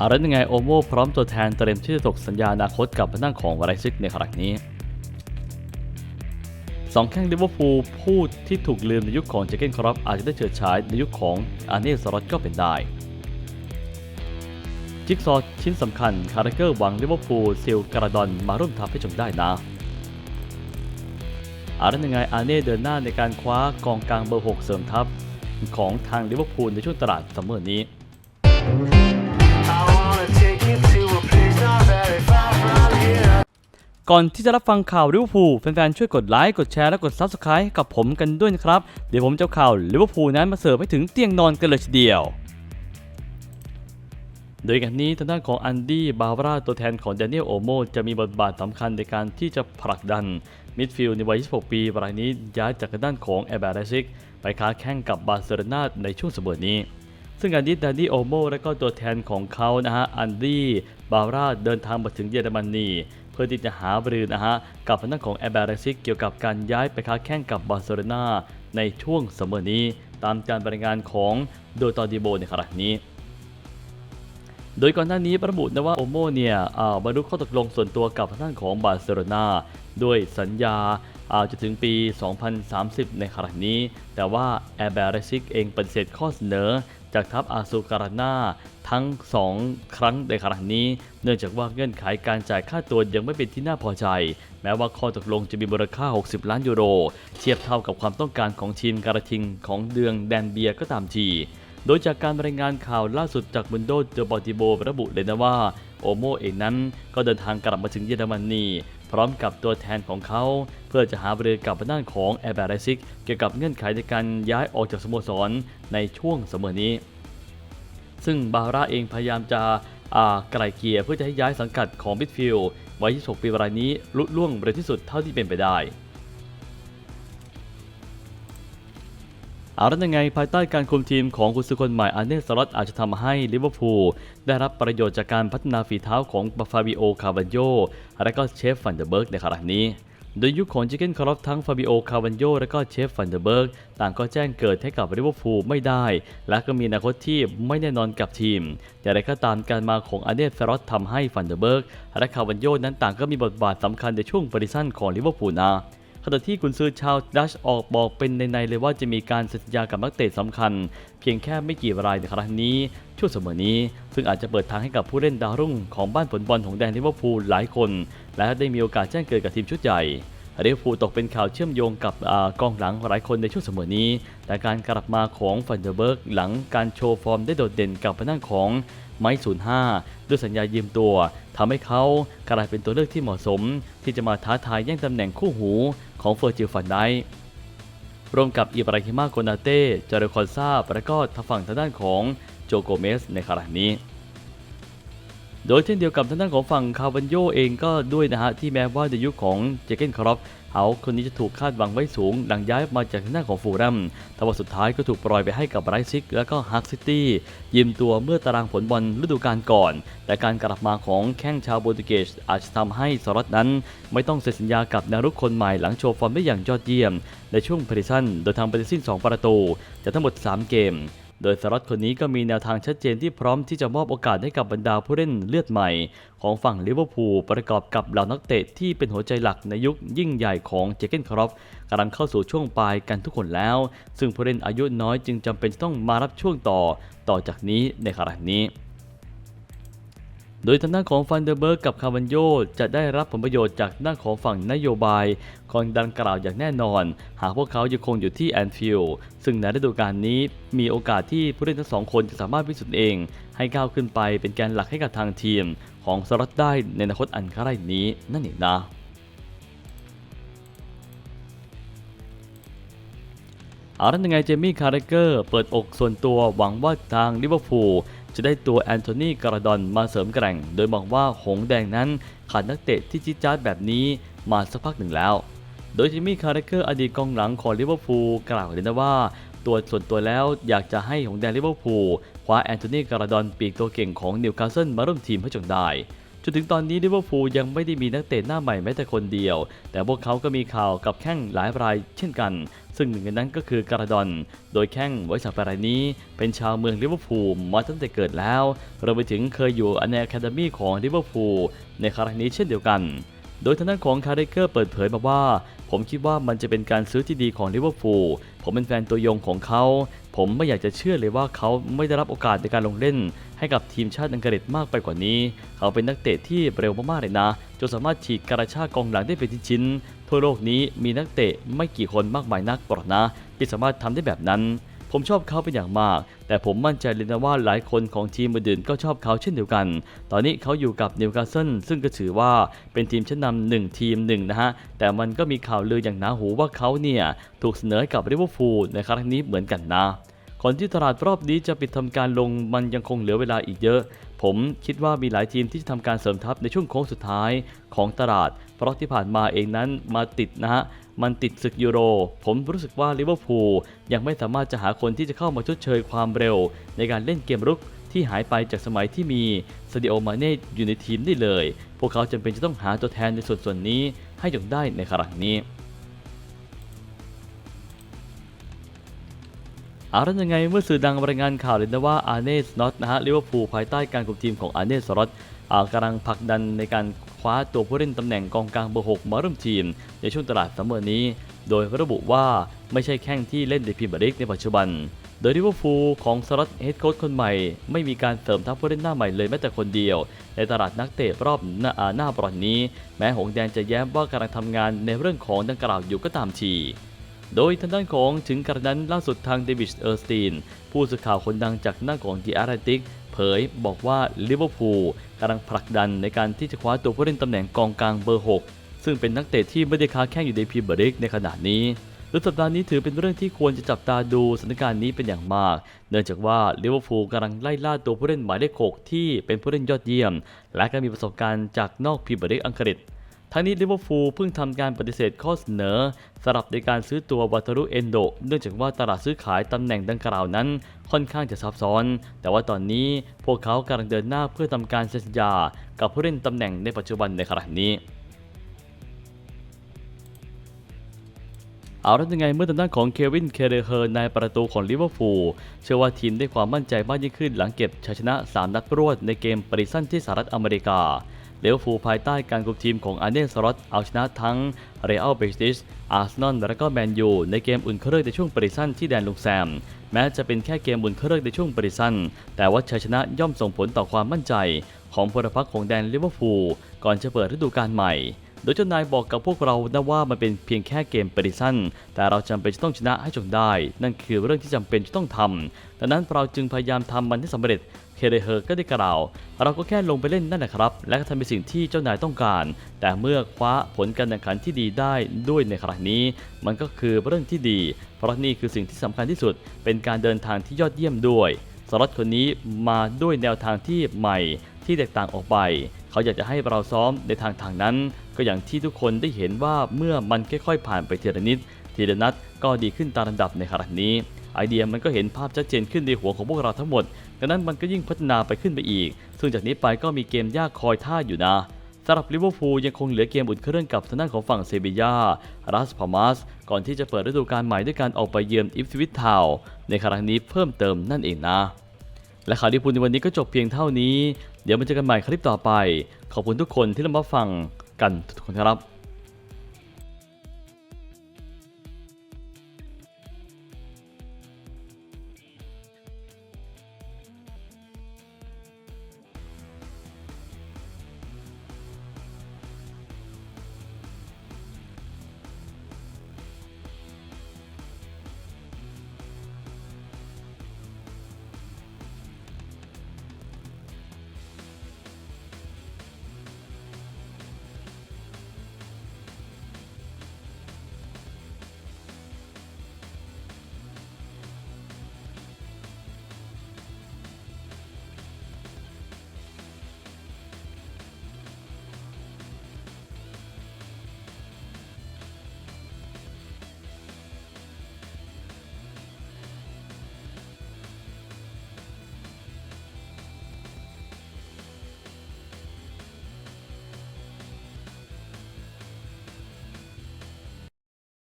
อะไรยังไงโอโมพร้อมตัวแทนเตรียมที่จะตกสัญญาอนาคตกับทางด้านของไรซิกในขณะนี้สองแข้งลิเวอร์พูลผู้ที่ถูกลืมในยุคของเจเกนครอปอาจจะได้เฉิดฉายในยุคของอาร์เนสรอตก็เป็นได้จิ๊กซอชิ้นสำคัญคาร์เกอร์หวังลิเวอร์พูลซิลกราดอนมาร่วมทำให้ชมได้นะอาร์ยังไงอาร์เน่เดินหน้าในการคว้ากองกลางเบอร์ 6 เสริมทัพของทางลิเวอร์พูลในช่วงตลาดซัมเมอร์นี้ ก่อนที่จะรับฟังข่าวลิเวอร์พูลแฟนๆช่วยกดไลค์กดแชร์และกด Subscribe ให้กับผมกันด้วยนะครับ เดี๋ยวผมจะข่าวลิเวอร์พูลนั้นมาเสิร์ฟให้ถึงเตียงนอนกันเลยทีเดียว โดยกันนี้ทางด้านของอันดี้บาวราตัวแทนของแดเนียลโอโมจะมีบทบาทสำคัญในการที่จะผลักดันมิดฟิลด์ในวัย 26 ปีรายนี้ย้ายจากด้านของแอร์แบรซิกไปค้าแข่งกับบาร์เซโลนาในช่วงสมอนี้ซึ่งอันดี้แดนนี่โอโมและก็ตัวแทนของเขานะฮะอันดี้บาวราเดินทางมาถึงเยอรมนี พื่อที่จะหาบรือนะฮะกับทางด้านของแอร์แบร์ซิกเกี่ยวกับการย้ายไปค้าแข่งกับบาร์เซโลนาในช่วงเสมอนี้ ตามการบรายงานของโดตอดิโบในขณะนี้ โดยก่อนหน้านี้ประบุนะว่าโอโมเนี่ยบรรลุข้อตกลงส่วนตัวกับทางด้านของบาร์เซโลนาด้วยสัญญาอาจะถึงปี 2030 ในขณะนี้ แต่ว่าแอร์แบรซิกเองปฏิเสธข้อเสนอ จากทัพอาซูการานาทั้ง 2 ครั้งในขณะนี้ เนื่องจากว่าเงื่อนไขการจ่ายค่าตัวยังไม่เป็นที่น่าพอใจ แม้ว่าข้อตกลงจะมีมูลค่า 60 ล้านยูโร เทียบเท่ากับความต้องการของทีมการะทิงของเดืองแดนเบียก็ตามทีโดยจากการรายงานข่าวล่าสุดจากมุนโดเดบอติโบระบุเลยนะว่า โอโมเองนั้นก็เดินทางกลับมาถึงเยอรมนี พร้อมกับตัวแทนของเขา เพื่อจะหาบรือกับด้านของแอร์แบร์ซิกเกี่ยวกับเงื่อนไขในการย้ายออกจากสโมสรในช่วงเสมอนี้ ซึ่งบาร่าเองพยายามจะไกลเกลี่ยเพื่อจะให้ย้ายสังกัดของมิดฟิลด์วัย26ปีรายนี้ลุล่วงเร็วที่สุดเท่าที่เป็นไปได้ เอาละยังไงภายใต้การคุมทีมของกุนซือคนใหม่อาร์เนสลอตอาจจะทำให้ลิเวอร์พูลได้รับประโยชน์จากการพัฒนาฝีเท้าของบาฟาบิโอคาวันโยและก็เชฟฟันเดอร์เบิร์กในขณะนี้โดยยุคของจิเกนคาร์ลทั้งฟาบิโอ คาวันโย และก็เชฟฟันเดอร์เบิร์กต่างก็แจ้งเกิดให้กับลิเวอร์พูลไม่ได้ และก็มีอนาคตที่ไม่แน่นอนกับทีมอย่างไรก็ตามการมาของอาร์เนสลอตทำให้ฟันเดอร์เบิร์กและคาวันโยนั้นต่างก็มีบทบาทสำคัญในช่วงบริสันของลิเวอร์พูลนะ ขณะที่กุนซือชาวดัชออกบอกเป็นในๆเลยว่าจะมีการเซ็นสัญญากับนักเตะสำคัญ เพียงแค่ไม่กี่รายในครั้งนี้ช่วงเสมอนี้ ซึ่งอาจจะเปิดทางให้กับผู้เล่นดาวรุ่งของบ้านผลบอลของแดนลิเวอร์พูลหลายคน และได้มีโอกาสแจ้งเกิดกับทีมชุดใหญ่ลิเวอร์พูลตกเป็นข่าวเชื่อมโยงกับอกองหลังหลายคนในช่วงเสมอนี้ แต่การกลับมาของฟันเดอร์เบิร์กหลังการโชว์ฟอร์มได้โดดเด่นกับพนักของไม้05ด้วยสัญญายืมตัว ทำให้เขากลายเป็นตัวเลือกที่เหมาะสม ที่จะมาท้าทายแย่งตำแหน่งคู่หูของเฟอร์จิลฟันได้ร่วมกับอิบราฮิมาโกนาเต้จารุคอนซาบและก็ทางฝั่งทางด้านของโจโกเมสในขณะนี้ โดยเช่นเดียวกับทางด้านของฝั่งคาร์บันโยเองก็ด้วยนะฮะที่แม้ว่าในยุคของเจเกนครอป เขาคนนี้จะถูกคาดหวังไว้สูง หลังย้ายมาจากทางด้าของฟูลแรมแต่ว่าสุดท้ายก็ถูกปล่อยไปให้กับไรซิกและก็ฮักซิตี้ยืมตัวเมื่อตารางผลบอลฤดูกาลก่อน แต่การกลับมาของแข้งชาวโปรตุเกสอาจจะทำให้สล็อตนั้น ไม่ต้องเซ็นสัญญากับนวรุกคนใหม่หลังโชว์ฟอร์มได้อย่างยอดเยี่ยม ในช่วงพรีซันโดยทำไปทั้งสิ้น 2 ประตูจากทั้งหมด 3 เกม โดยสล็อตคนนี้ก็มีแนวทางชัดเจนที่พร้อมที่จะมอบโอกาสให้กับบรรดาผู้เล่นเลือดใหม่ ของฝั่งลิเวอร์พูลประกอบกับเหล่านักเตะที่เป็นหัวใจหลักในยุคยิ่งใหญ่ของเจเกนครอปกำลังเข้าสู่ช่วงปลายกันทุกคนแล้ว ซึ่งผู้เล่นอายุน้อยจึงจำเป็นต้องมารับช่วงต่อ ต่อจากนี้ในขณะนี้ โดยทางด้านของฟันเดอร์เบิร์กกับคาวันโยจะได้รับผลประโยชน์จากด้านของฝั่งนโยบายของดังกล่าวอย่างแน่นอน หากพวกเขายังคงอยู่ที่แอนฟิลด์ซึ่งในฤดูกาลนี้มีโอกาสที่ผู้เล่นทั้งสองคนจะสามารถพิสูจน์เอง ให้ก้าวขึ้นไปเป็นแกนหลักให้กับทางทีม ของสลัดได้ในอนาคตอันใกล้นี้นั่นเองนะเอาละยังไงเจมี่คาร์เกอร์เปิดอกส่วนตัวหวังว่าทางลิเวอร์พูล จะได้ตัวแอนโทนีการาดอนมาเสริมแกร่ง โดยมองว่าหงแดงนั้นขาดนักเตะที่จิ๊ดจ๊าดแบบนี้มาสักพักหนึ่งแล้ว โดยเจมี่คาร์เรเกอร์อดีตกองหลังของลิเวอร์พูลกล่าวเลยนะว่า ตัวส่วนตัวแล้วอยากจะให้หงแดงลิเวอร์พูลคว้าแอนโทนีการาดอนปีกตัวเก่งของนิวคาสเซิลมาร่วมทีมให้จงได้จนถึงตอนนี้ลิเวอร์พูลยังไม่ได้มีนักเตะหน้าใหม่แม้แต่คนเดียว แต่พวกเขาก็มีข่าวกับแข้งหลายรายเช่นกัน ซึ่งหนึ่งในนั้นก็คือการาดอน โดยแข้งไวสักรายนี้ เป็นชาวเมืองลิเวอร์พูลมาตั้งแต่เกิดแล้วรวมไปถึงเคยอยู่ในอะคาเดมี่ของลิเวอร์พูลในครั้งนี้เช่นเดียวกัน โดยทางด้านของคาร์เรเกอร์เปิดเผยมาว่า ผมคิดว่ามันจะเป็นการซื้อที่ดีของลิเวอร์พูลผมเป็นแฟนตัวยงของเขา ผมไม่อยากจะเชื่อเลยว่าเขาไม่ได้รับโอกาสในการลงเล่น ให้กับทีมชาติอังกฤษมากไปกว่านี้ เขาเป็นนักเตะที่เร็วมากๆเลยนะ จนสามารถฉีกกระชากกองหลังได้เป็นชิ้นๆทั่วโลกนี้มีนักเตะไม่กี่คนมากมายนักหรอกนะที่สามารถทำได้แบบนั้น ผมชอบเขาเป็นอย่างมาก แต่ผมมั่นใจเลยนะว่าหลายคนของทีมอื่นก็ชอบเขาเช่นเดียวกัน ตอนนี้เขาอยู่กับนิวคาสเซิลซึ่งก็ถือว่าเป็นทีมชั้นนำหนึ่งทีมหนึ่งนะฮะ แต่มันก็มีข่าวลืออย่างหนาหูว่าเขาเนี่ยถูกเสนอให้กับลิเวอร์พูลในครั้งนี้เหมือนกันนะก่อนที่ตลาดรอบนี้จะปิดทำการลงมันยังคงเหลือเวลาอีกเยอะ ผมคิดว่ามีหลายทีมที่จะทำการเสริมทัพในช่วงโค้งสุดท้ายของตลาด เพราะที่ผ่านมาเองนั้นมาติดนะฮะ มันติดศึกยูโร ผมรู้สึกว่าลิเวอร์พูลยังไม่สามารถจะหาคนที่จะเข้ามาชดเชยความเร็ว ในการเล่นเกมรุกที่หายไปจากสมัยที่มีซาดิโอมาเน่อยู่ในทีมได้เลย พวกเขาจำเป็นจะต้องหาตัวแทนในส่วนส่วนนี้ให้จงได้ในครั้งนี้ อาละยังไงเมื่อสื่อดังรายงานข่าวเลยนะว่าอาร์เนสน็อตนะฮะลิเวอร์พูลภายใต้การคุมทีมของอาร์เนสล็อตอ่ากำลังผลักดันในการคว้าตัวผู้เล่นตำแหน่งกองกลางเบอร์6มาร่วมทีม ในช่วงตลาดซัมเมอร์นี้ โดยระบุว่าไม่ใช่แข้งที่เล่นในพรีเมียร์ลีกในปัจจุบัน โดยลิเวอร์พูลของสล็อตเฮดโค้ชคนใหม่ ไม่มีการเสริมทัพผู้เล่นหน้าใหม่เลยแม้แต่คนเดียว ในตลาดนักเตะรอบหน้าอ่าหน้าบอลนี้ แม้หงส์แดงจะแย้มว่ากำลังทำงานในเรื่องของดังกล่าวอยู่ก็ตามที โดยทางด้านของถึงกระนั้นล่าสุดทางเดวิดเออร์สตีน ผู้สื่อข่าวคนดังจากหน้าของดีอาร์ติกเผยบอกว่าลิเวอร์พูลกำลังผลักดันในการที่จะคว้าตัวผู้เล่นตำแหน่งกองกลางเบอร์ 6 ซึ่งเป็นนักเตะที่ไม่ได้ค้าแข่งอยู่ในพรีเมียร์ลีกในขณะนี้โดยสัปดาห์นี้ถือเป็นเรื่องที่ควรจะจับตาดูสถานการณ์นี้เป็นอย่างมาก เนื่องจากว่าลิเวอร์พูลกำลังไล่ล่าตัวผู้เล่นหมายเลข 6 ที่เป็นผู้เล่นยอดเยี่ยม และก็มีประสบการณ์จากนอกพรีเมียร์ลีกอังกฤษ ทั้งนี้ลิเวอร์พูลเพิ่งทำการปฏิเสธข้อเสนอสำหรับในการซื้อตัววัตรุเอนโด เนื่องจากว่าตลาดซื้อขายตำแหน่งดังกล่าวนั้นค่อนข้างจะซับซ้อน แต่ว่าตอนนี้พวกเขากำลังเดินหน้าเพื่อทำการเซ็นสัญญา กับผู้เล่นตำแหน่งในปัจจุบันในขณะนี้เอาแล้วยังไงเมื่อทางด้านของเควินเคเรเฮอร์นายประตูของลิเวอร์พูลเชื่อว่าทีมได้ความมั่นใจมากยิ่งขึ้นหลังเก็บชัยชนะ 3 นัดรวดในเกมปริซันที่สหรัฐอเมริกา เลิเวอฟูภายใต้การคุมทีมของอาร์เนสล็อตเอาชนะทั้งเรอัลเบติสอาร์เซนอลและก็แมนยูในเกมอุ่นเครื่องในช่วงปริซันที่แดนลุงแซม แม้จะเป็นแค่เกมอุ่นเครื่องในช่วงปริซันแต่ว่าชัยชนะย่อมส่งผลต่อความมั่นใจ ของพลพรรคของแดนลิเวอร์พูลก่อนจะเปิดฤดูกาลใหม่ โดยเจ้านายบอกกับพวกเรานะว่ามันเป็นเพียงแค่เกมปริซันแต่เราจำเป็นจะต้องชนะให้จงได้ นั่นคือเรื่องที่จำเป็นจะต้องทำดังนั้นเราจึงพยายามทำมันให้สำเร็จเคเดเฮอร์ก็ได้กล่าว เราก็แค่ลงไปเล่นนั่นแหละครับ และก็ทำในสิ่งที่เจ้านายต้องการ แต่เมื่อคว้าผลการแข่งขันที่ดีได้ด้วยในครั้งนี้ มันก็คือเรื่องที่ดี เพราะนี่คือสิ่งที่สำคัญที่สุด เป็นการเดินทางที่ยอดเยี่ยมด้วยสล็อตคนนี้มาด้วยแนวทางที่ใหม่ที่แตกต่างออกไป เขาอยากจะให้เราซ้อมในทางทางนั้น ก็อย่างที่ทุกคนได้เห็นว่าเมื่อมันค่อยๆผ่านไปทีละนิดทีละนัดก็ดีขึ้นตามลำดับในขณะนี้ ไอเดียมันก็เห็นภาพชัดเจนขึ้นในหัวของพวกเราทั้งหมดดังนั้นมันก็ยิ่งพัฒนาไปขึ้นไปอีก ซึ่งจากนี้ไปก็มีเกมยากคอยท่าอยู่นะสำหรับลิเวอร์พูลยังคงเหลือเกมอุ่นเครื่องกับทางด้านของฝั่งเซบียารัสพามาสก่อนที่จะเปิดฤดูกาลใหม่ด้วยการออกไปเยือนอิฟสวิตทาวน์ในครั้งนี้เพิ่มเติมนั่นเองนะ และข่าวดีพูนในวันนี้ก็จบเพียงเท่านี้ เดี๋ยวมาเจอกันใหม่คลิปต่อไป ขอบคุณทุกคนที่รับฟัง กันทุกคนครับ